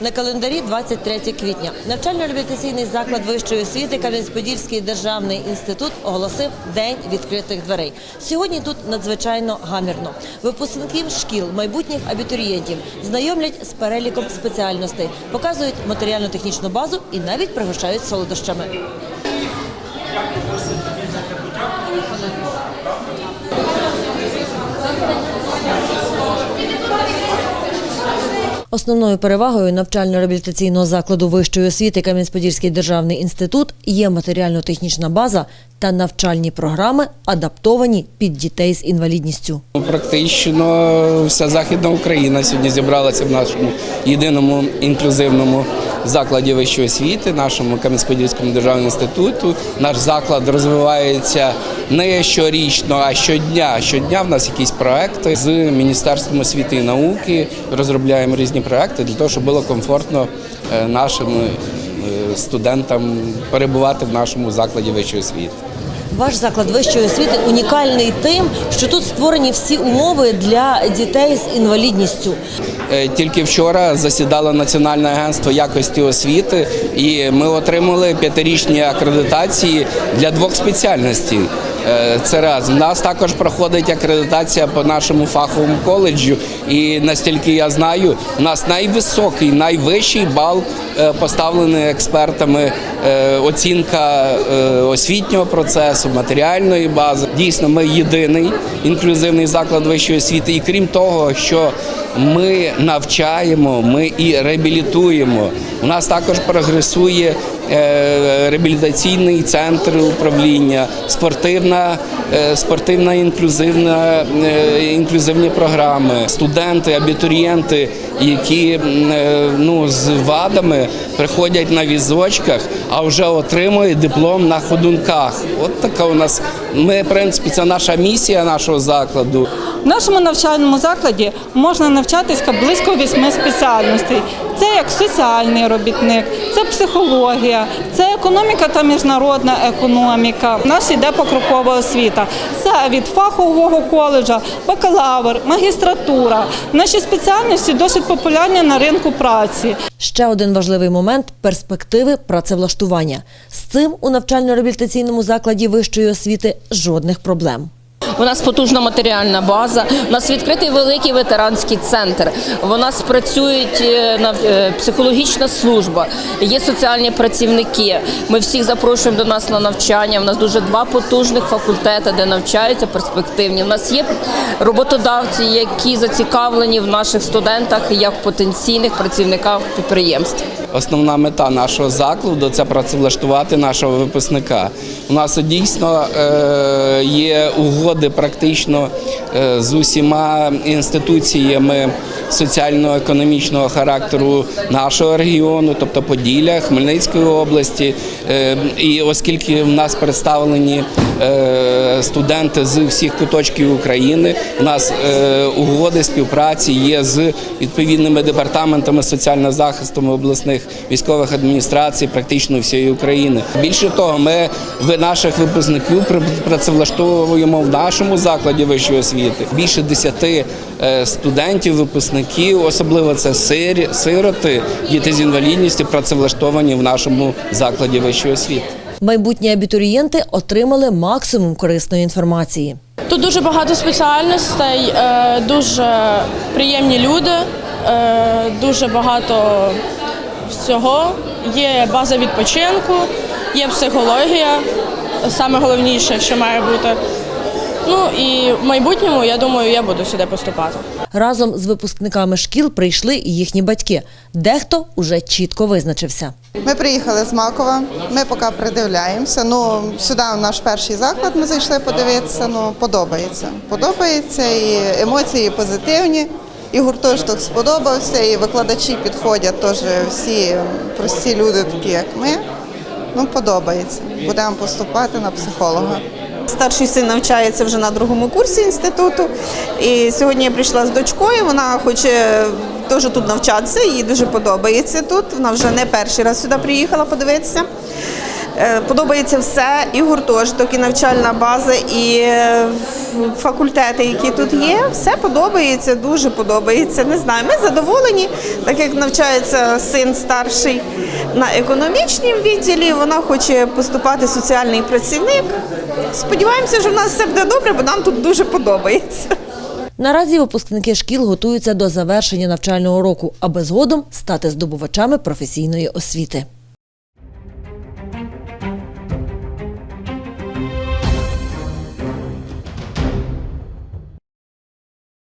На календарі 23 квітня. Навчально-реабілітаційний заклад вищої освіти Кам'янець-Подільський державний інститут оголосив День відкритих дверей. Сьогодні тут надзвичайно гамірно. Випускників шкіл, майбутніх абітурієнтів знайомлять з переліком спеціальностей, показують матеріально-технічну базу і навіть пригощають солодощами. Основною перевагою навчально-реабілітаційного закладу вищої освіти Кам'янець-Подільський державний інститут є матеріально-технічна база та навчальні програми, адаптовані під дітей з інвалідністю. Практично вся західна Україна сьогодні зібралася в нашому єдиному інклюзивному закладі вищої освіти, нашому Кам'янець-Подільському державному інституту. Наш заклад розвивається не щорічно, а щодня. Щодня в нас якісь проекти з Міністерством освіти і науки. Розробляємо різні проекти для того, щоб було комфортно е, нашим е, студентам перебувати в нашому закладі вищої освіти. Ваш заклад вищої освіти унікальний тим, що тут створені всі умови для дітей з інвалідністю. Е, Тільки вчора засідало Національне агентство якості освіти, і ми отримали п'ятирічні акредитації для двох спеціальностей. Е, Це раз. У нас також проходить акредитація по нашому фаховому коледжу, і настільки я знаю, у нас найвисокий, найвищий бал е, поставлений експертами. е, Оцінка освітнього процесу, матеріальної бази. Дійсно, ми єдиний інклюзивний заклад вищої освіти. І крім того, що ми навчаємо, ми і реабілітуємо. У нас також прогресує реабілітаційний центр управління, спортивна, е, спортивна інклюзивна е, інклюзивні програми, студенти, абітурієнти, які е, ну з вадами приходять на візочках, а вже отримують диплом на ходунках. От така у нас. Ми, в принципі, це наша місія нашого закладу. В нашому навчальному закладі можна навчатися близько вісьми спеціальностей. Це як соціальний робітник, це психологія, це економіка та міжнародна економіка. У нас йде покрокова освіта. Це від фахового коледжа, бакалавр, магістратура. Наші спеціальності досить популярні на ринку праці. Ще один важливий момент перспективи працевлаштування. З цим у навчально-реабілітаційному закладі вищої освіти жодних проблем. У нас потужна матеріальна база. У нас відкритий великий ветеранський центр. У нас працюють е, е, психологічна служба, є соціальні працівники. Ми всіх запрошуємо до нас на навчання. У нас дуже два потужних факультети, де навчаються перспективні. У нас є роботодавці, які зацікавлені в наших студентах як потенційних працівниках підприємств. Основна мета нашого закладу це працевлаштувати нашого випускника. У нас дійсно е, є угоди практично е, з усіма інституціями соціально-економічного характеру нашого регіону, тобто Поділля, Хмельницької області. Е, І оскільки в нас представлені студенти з всіх куточків України, у нас угоди співпраці є з відповідними департаментами соціального захисту обласних військових адміністрацій, практично всієї України. Більше того, ми в наших випускників пр- працевлаштовуємо в нашому закладі вищої освіти більше десяти е, студентів, випускників, особливо це сирі- сироти, діти з інвалідністю, працевлаштовані в нашому закладі вищої освіти. Майбутні абітурієнти отримали максимум корисної інформації. Тут дуже багато спеціальностей, е, дуже приємні люди, е, дуже багато всього. Є база відпочинку, є психологія, саме головніше, що має бути. Ну і в майбутньому, я думаю, я буду сюди поступати. Разом з випускниками шкіл прийшли і їхні батьки. Дехто уже чітко визначився. Ми приїхали з Макова, ми поки придивляємося. Ну, сюди наш перший заклад ми зайшли подивитися, ну, подобається. Подобається, і емоції позитивні, і гуртожиток сподобався, і викладачі підходять теж всі прості люди, такі як ми. Ну, подобається. Будемо поступати на психолога. Старший син навчається вже на другому курсі інституту. І сьогодні я прийшла з дочкою. Вона хоче теж тут навчатися, їй дуже подобається тут. Вона вже не перший раз сюди приїхала подивитися. Е, Подобається все, і гуртожиток, і навчальна база, і е, факультети, які тут є. Все подобається, дуже подобається. Не знаю, ми задоволені, так як навчається син старший на економічнім відділі. Вона хоче поступати соціальний працівник. Сподіваємося, що в нас все буде добре, бо нам тут дуже подобається. Наразі випускники шкіл готуються до завершення навчального року, аби згодом стати здобувачами професійної освіти.